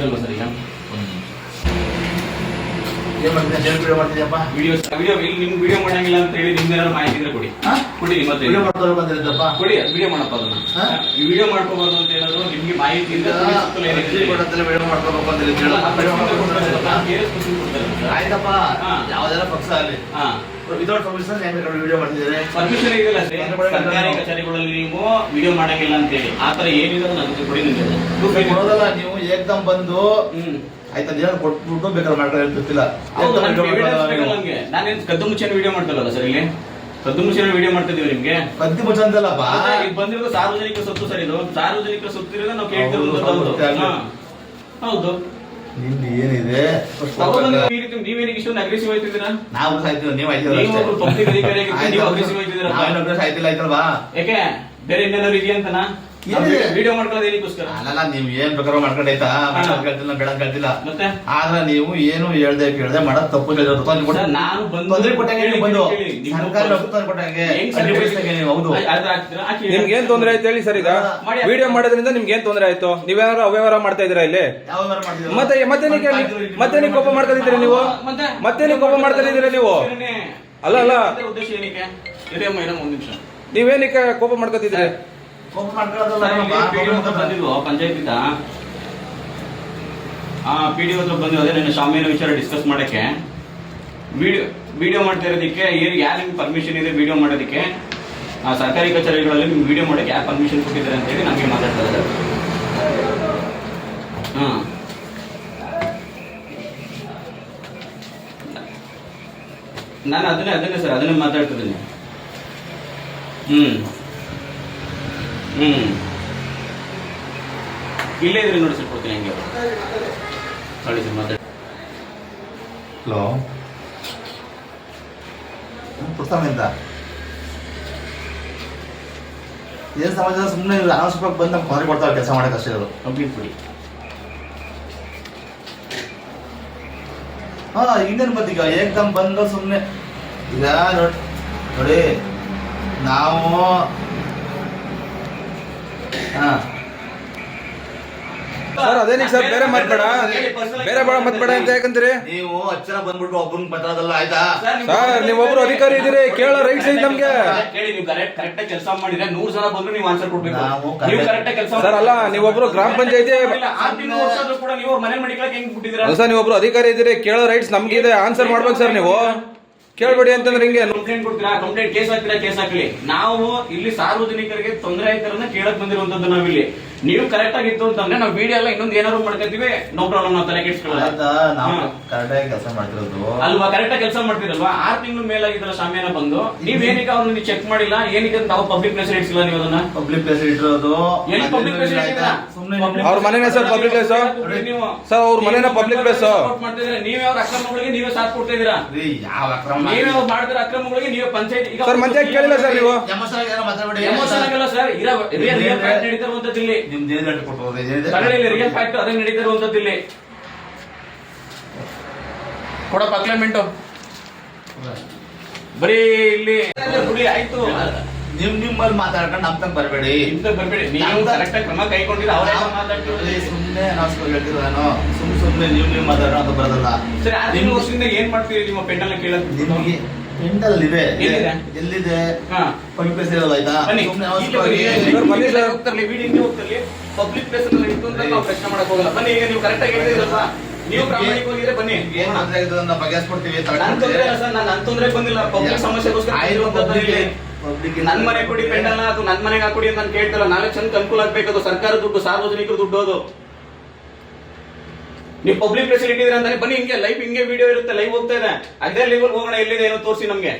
ಇರಲ್ವಾ sir ಈಗ? Video video video ಇಲ್ಲಿ ನಿಮ್ಗೆ ವಿಡಿಯೋ ಮಾಡಂಗಿಲ್ಲ ಅಂತ ಹೇಳಿ ಏನಾದ್ರು ಮಾಹಿತಿ ಇದ್ರೆ ಕೊಡಿ? ಕೊಡಿ ಮತ್ತೆ ವಿಡಿಯೋ ಮಾಡ್ತಾರೆ ಬಂದಿರುತ್ತಪ್ಪ ಕೊಡಿ ವಿಡಿಯೋ ಮಾಡಪ್ಪ ಅದನ್ನ. ಈ ವಿಡಿಯೋ ಮಾಡ್ಕೋಬಾರ್ದು ಅಂತ ಏನಾದ್ರು ನಿಮ್ಗೆ ಮಾಹಿತಿ ಇಲ್ಲ ವಿಡಿಯೋ ಮಾಡ್ಕೋಬೇಕು ಅಂತ ಹೇಳಿ ಕೊಡ್ತಾರೆ. ಆಯ್ತಪ್ಪ. ಹಾ. ಯಾವ್ದೆಲ್ಲ ಪಕ್ಷ ಹಾ. ವಿತೌಟ್ ಪರ್ಮಿಷನ್ ವಿಡಿಯೋ ಮಾಡ್ತಿದ್ದಾರೆ. ಪರ್ಮಿಷನ್ ಇದೆಯಲ್ಲ ಸರ್ಕಾರಿ ಕಚೇರಿಗಳಲ್ಲಿ ನೀವು ವಿಡಿಯೋ ಮಾಡಂಗಿಲ್ಲ ಅಂತ ಹೇಳಿ ಆ ತರ ಏನಿದೆ ಅದಕ್ಕೆ ಕೊಡಿ ನಿಮ್ಗೆ. ಕೊಡೋದಲ್ಲ ನೀವು ಏಕ್ದಮ್ ಬಂದು ಆಯ್ತಾ ನೀನು ಕೊಟ್ಬಿಟ್ಟು ಬೇಕಾದ್ರೆ ಮಾಡ್ಕೊಂಡು ಗೊತ್ತಿಲ್ಲ ನಾನೇನು ನನ್ಗೆ ಕದ್ದು ಮುಚ್ಚಿನ ವಿಡಿಯೋ ಮಾಡ್ತಲ್ಲ ಸರ್ ಇಲ್ಲಿ? ಕದ್ದು ಮುಚ್ಚಿನ ವಿಡಿಯೋ ಮಾಡ್ತಿದೀವಿ ನಿಮ್ಗೆ? ಕದ್ದು ಮುಚ್ಚ ಅಂತಲ್ಲಪ್ಪ ಈಗ ಬಂದಿರೋದು ಸಾರ್ವಜನಿಕ ಸೊತ್ತು ಸರ್ ಇದು. ಸಾರ್ವಜನಿಕ ಸೊತ್ತು ಇರೋದು ನಾವು ಕೇಳ್ತಿರೋದು. ಹೌದು ನಿಮ್ದು ಏನಿದೆ? ಹೌದು, ಇಷ್ಟು ಅಗ್ರೆಸಿವ್ ಆಯ್ತಿದ್ದೀರಾ? ನಾವು ಸಾಯ್ತೀವಿ ನೀವು ನೀವು aggressive ಸಾಯ್ತಿಲ್ಲ ಆಯ್ತಲ್ವಾ? ಯಾಕೆ ಬೇರೆ ಇನ್ನೇನಾದ್ರು ಇದೆಯಂತನಾ? ವಿಡಿಯೋ ಮಾಡ್ಕೊಳ್ಳೋದು ಏನಕ್ಕೋಸ್ಕರ? ಅಲ್ಲಲ್ಲ ನೀವು ಏನ್. ಕೇಳ್ತಿಲ್ಲ ಬೇಡ ಕೇಳ್ತಿಲ್ಲ. ಮತ್ತೆ? ಆದ್ರೆ ನೀವು ಏನು ಹೇಳ್ದೆ ಕೇಳ್ದೆ ಮಾಡೋದ್ ತಪ್ಪು ನಾನು ಕೊಟ್ಟಂಗೆ ಬಂದು ಸರ್ಕಾರಿ ಕೊಟ್ಟಂಗೆ ಹೌದು. ನಿಮ್ಗೆ ಏನ್ ತೊಂದ್ರೆ ಆಯ್ತು ಹೇಳಿ ಸರ್ ಈಗ? ಮಾಡಿ. ವಿಡಿಯೋ ಮಾಡೋದ್ರಿಂದ ನಿಮ್ಗೆ ಏನ್ ತೊಂದ್ರೆ ಆಯ್ತು? ನೀವೇನಾದ್ರು ಅವ್ಯವಹಾರ ಮಾಡ್ತಾ ಇದೀರಾ ಇಲ್ಲಿ? ಮತ್ತೆ ಮತ್ತೆ ನೀವು ಮತ್ತೆ ನೀವು ಕೋಪ ಮಾಡ್ತಾ ಮಾಡ್ಕೊಂಡಿದ್ದೀರಾ ನೀವು? ಮತ್ತೆ? ನೀವು ಕೋಪ ಇದೀರ ನೀವು? ಅಲ್ಲ, ಅಲ್ಲ. ಉದ್ದೇಶ ಏನಕ್ಕೆ ನೀವೇನಕ್ಕೆ ಕೋಪ ಮಾಡ್ಕೊತಿದ್ರಿ ಬಂದಿದ್ವು ಪಂಚಾಯತಿಂದ ಆ ಪಿ ಡಿ ಹತ್ರ ಬಂದು ಅದೇ ನನ್ನ ಶಾಮಿಯಾನ ವಿಚಾರ ಡಿಸ್ಕಸ್ ಮಾಡಕ್ಕೆ. ವಿಡಿಯೋ ವಿಡಿಯೋ ಮಾಡ್ತಾ ಇರೋದಕ್ಕೆ ಏನು ಯಾರು ನಿಮ್ಗೆ ಪರ್ಮಿಷನ್ ಇದೆ ವಿಡಿಯೋ ಮಾಡೋದಕ್ಕೆ? ಆ ಸರ್ಕಾರಿ ಕಚೇರಿಗಳಲ್ಲಿ ನಿಮ್ಗೆ ವಿಡಿಯೋ ಮಾಡಕ್ಕೆ ಯಾರು ಪರ್ಮಿಷನ್ ಕೊಟ್ಟಿದ್ದಾರೆ ಅಂತ ಹೇಳಿ ನಮಗೆ ಮಾತಾಡ್ತಾ ಇದ್ದಾರೆ. ಹಾಂ. ನಾನು ಅದನ್ನೇ ಅದನ್ನೇ ಸರ್ ಅದನ್ನೇ ಮಾತಾಡ್ತಿದ್ದೀನಿ. ಹ್ಮ್. ಹ್ಮ್. ಇಲ್ಲೇ ಇದ್ರೆ ನೋಡಿ ಸ್ವಲ್ಪ ಕೊಡ್ತೀನಿ ಹಂಗೆ. ನೋಡಿ ಸರ್ ಮಾತಾಡಿ. ಹಲೋ. ಪುಸ್ತಕದಿಂದ ಏನ್ ಸಮಾಜ ಸುಮ್ಮನೆ ಅನಾವಶ್ಯಕವಾಗಿ ಬಂದು ನಮ್ಗೆ ತೊಂದರೆ ಕೊಡ್ತಾರೆ ಕೆಲಸ ಮಾಡಕ್ಕೆ ಅಷ್ಟೇ ಅದು ಕಂಪ್ಲೀಟ್ ಬಿಡಿ ಹಾ ಇನ್ನೇನು ಬಂದು ಈಗ ಏಕದಮ್ ಬಂದು ಸುಮ್ಮನೆ ಈಗ ನೋಡಿ ನೋಡಿ ನಾವು ಹಾ. ಸರ್ ನೀವು ಸರ್ ಬೇರೆ ಮಾತ್ಬೇಡ. ಬೇರೆ ಬೇಡ ಮಾತ್ಬೇಡ ಅಂತ ಯಾಕಂತೀರಿ? ನೀವು ಅಚ್ಚರ ಬಂದ್ಬಿಟ್ಟು ಒಬ್ಬನ ಮಾತಾಡೋದಲ್ಲ ಆಯ್ತಾ? ಸರ್ ನೀವೊಬ್ರು ಅಧಿಕಾರಿ ಇದ್ದೀರಿ ಕೇಳೋ ರೈಟ್ಸ್ ಐತಿ ನಮ್ಗೆ. ಕೇಳಿ ನೀವು ಕರೆಕ್ಟ್ ಕರೆಕ್ಟ್ ಕೆಲಸ ಮಾಡಿದ್ರೆ ನೂರ್ ಜನ ಬಂದ್ರು ನೀವು ಆನ್ಸರ್ ಕೊಡ್ಬೇಕು. ನೀವು ಕರೆಕ್ಟ್ ಕೆಲಸ ಸರ್ ಅಲ್ಲ ನೀವೊಬ್ರು ಗ್ರಾಮ ಪಂಚಾಯತಿ ಕೂಡ ನೀವು ಮನೆ ಮಡಿಗಳಕ್ಕೆ ಹೆಂಗ್ ಬಿಟ್ಟಿದ್ದೀರಾ? ಸರ್ ನೀವೊಬ್ರು ಅಧಿಕಾರಿ ಇದ್ದೀರಿ ಕೇಳೋ ರೈಟ್ಸ್ ನಮ್ಗಿದೆ ಆನ್ಸರ್ ಮಾಡ್ಬೇಕು ಸರ್ ನೀವು. ಕೇಳ್ಬೇಡಿ ಅಂತಂದ್ರೆ ಹಿಂಗೆ. ಕಂಪ್ಲೇಂಟ್ ಕೊಡ್ತೀರಾ? ಕಂಪ್ಲೇಂಟ್ ಕೇಸ್ ಹಾಕ್ತೀರಾ? ಕೇಸ್ ಹಾಕ್ಲಿ. ನಾವು ಇಲ್ಲಿ ಸಾರ್ವಜನಿಕರಿಗೆ ತೊಂದರೆ ಆಯ್ತಾರನ್ನ ಕೇಳಕ್ ಬಂದಿರುವಂತದ್ದು ನಾವಿಲ್ಲಿ. ನೀವು ಕರೆಕ್ಟ್ ಆಗಿತ್ತು ಅಂತಂದ್ರೆ ನಾವು ವಿಡಿಯೋ ಎಲ್ಲ ಇನ್ನೊಂದು ಏನಾದ್ರು ಮಾಡ್ಕೊತೀವಿ ನೋ ಪ್ರಾಬ್ಲಮ್ ನಾವು ತಲೆ ಕೆಡ್ಸ್ಕೊಳ್ಳಲ್ಲ. ಆಯ್ತಾ? ನಾವು ಕರೆಕ್ಟಾಗಿ ಕೆಲಸ ಮಾಡ್ತಿರೋದು. ಅಲ್ವಾ? ಕರೆಕ್ಟ್ ಕೆಲಸ ಮಾಡ್ತೀರಲ್ವಾ? ಆರ್ ತಿಂಗಳು ಮೇಲಾಗಿದ್ದಲ್ಲ ಶಾಮಿಯಾನ ಬಂದು. ನೀವ್ ಅವ್ರನ್ನ ನೀವು ಚೆಕ್ ಮಾಡಿಲ್ಲ? ಏನಕ್ಕೆ ಅಂತ ನಾವು ಪಬ್ಲಿಕ್ ಪ್ಲೇಸ್ ಇಡ್ಸಿಲ್ಲ ನೀವು ಅದನ್ನ? ಪಬ್ಲಿಕ್ ಪ್ಲೇಸ್ ಇಟ್ಟಿರೋದು. ಎಲ್ಲಿ ಪಬ್ಲಿಕ್ ಪ್ಲೇಸ್ ಅವ್ರ ಮನೆನೇ ಸರ್ ಪಬ್ಲಿಕ್ ಪ್ಲೇಸ್ ನೀವು ಸರ್, ಅವ್ರ ಮನೆನೇ ಪಬ್ಲಿಕ್ ಪ್ಲೇಸ್ ಸಪೋರ್ಟ್ ಮಾಡ್ತಿದ್ರೆ ನೀವೇ ಅವ್ರ ಅಕ್ರಮಗಳಿಗೆ ನೀವೇ ಸಾಥ್ ಕೊಡ್ತಾ ಇದೀರಾ ಯಾವ ಅಕ್ರಮ ನೀವೇ ಅವ್ರು ಮಾಡ್ತಿರೋ ಅಕ್ರಮಗಳಿಗೆ ನೀವೇ ಪಂಚಾಯತ್ ಈಗ ಸರ್ ಮತ್ತೆ ಕೇಳಿಲ್ಲ ಸರ್ ನೀವು? ಎಮೋಷನಲ್ ಏನೋ ಮಾತಾಡ್ಬೇಡಿ. ಎಮೋಷನ್ ಆಗಲ್ಲ ಸರ್ ಇರೋ ರಿಯಲ್ ಫ್ಯಾಕ್ಟ್ ನಡೀತಾ ಇರುವಂತದ್ದು ಇಲ್ಲಿ ನಿಮ್ದು ಏನ್ ಗಂಟೆ ಕೊಟ್ಟು? ಏನಿದೆ? ಕನ್ನಡಿಯಲ್ಲಿ ರಿಯಲ್ ಫ್ಯಾಕ್ಟ್ ಅದೇ ನಡೀತಾ ಇರುವಂತದ್ದು ಇಲ್ಲಿ. ಕೊಡಪ್ಪ ಅಕ್ಲೇಮೆಂಟು ಬರೀ ಇಲ್ಲಿ. ಗುಡಿ ಆಯ್ತು. ನಿಮ್ ನಿಮ್ಮಲ್ಲಿ ಮಾತಾಡ್ಕೊಂಡು ನಮ್ ತಂಗ್ ಬರಬೇಡಿ. ಇಂತ ಬರ್ಬೇಡಿ. ನೀವು ಕರೆಕ್ಟ್ ಕ್ರಮ ಕೈಗೊಂಡಿರ ಅವರೇ ಮಾತಾಡ್ತೀವಿ ಸುಮ್ನೆ ನಾವು ಹೇಳ್ತಿರೋ ನಾನು. ಸುಮ್ ಸುಮ್ನೆ ನೀವ್ ನೀವು ಮಾತಾಡೋಣ ಅಂತ ಬರೋದಲ್ಲ. ಸರಿ ಆರು ವರ್ಷದಿಂದ ಏನ್ ಮಾಡ್ತೀರಿ ನಿಮ್ಮ ಪೆಂಡಲ್ ಕೇಳೋದು? ನಿಮ್ಗೆ ಪೆಂಡಲ್ ಇದೆ ಎಲ್ಲಿದೆ? ಪಬ್ಲಿಕ್ ಪ್ಲೇಸ್ ಇರೋದು ಆಯ್ತಾ? ಸುಮ್ನೆ ಪಬ್ಲಿಕ್ ಪ್ಲೇಸ್ ಅಲ್ಲಿ ಇತ್ತು ಅಂತ ನಾವು ಪ್ರಶ್ನೆ ಮಾಡಕ್ ಹೋಗಲ್ಲ. ಬನ್ನಿ ಈಗ ನೀವು ಕರೆಕ್ಟ್ ಆಗಿ ಹೇಳಿದ್ರಲ್ವಾ ನೀವು ಪ್ರಾಮಾಣಿಕವಾಗಿದ್ರೆ ಬನ್ನಿ ಏನ್ ತೊಂದ್ರೆ ಆಗಿದೆ ಅದನ್ನ ಬಗೆಹರಿಸ್ಕೊಡ್ತೀವಿ ನನ್ ತೊಂದ್ರೆ ಇಲ್ಲ ಸರ್ ನಾನು ನನ್ ತೊಂದ್ರೆ ಬಂದಿಲ್ಲ. ಪಬ್ಲಿಕ್ ಸಮಸ್ಯೆಗೋಸ್ಕರ ಇರುವಂತದ್ದು ಇಲ್ಲಿ ನನ್ ಮನೆ ಕೊಡಿ ಪೆಂಡಲ್ನ ಅದು ನನ್ ಮನೆಗೆ ಹಾಕೊಡಿ ಅಂತ ನಾನು ಕೇಳ್ತಿಲ್ಲ. ನಾಳೆ ಚಂದ ಅನುಕೂಲ ಅದು ಸರ್ಕಾರ ದುಡ್ಡು ಸಾರ್ವಜನಿಕರ ದುಡ್ಡು ಅದು. ನೀವು ಪಬ್ಲಿಕ್ ಪ್ಲೇಸ್ ಇಟ್ಟಿದ್ರೆ ಅಂತಾನೆ ಬನ್ನಿ ಹಿಂಗೆ ಲೈವ್ ಹಿಂಗೆ ವಿಡಿಯೋ ಇರುತ್ತೆ ಲೈವ್ ಹೋಗ್ತಾ ಇದೆ. ಅದೇ ಲೈವ್ ಹೋಗೋಣ ಎಲ್ಲಿದೆ ಏನೋ ತೋರಿಸಿ ನಮ್ಗೆ.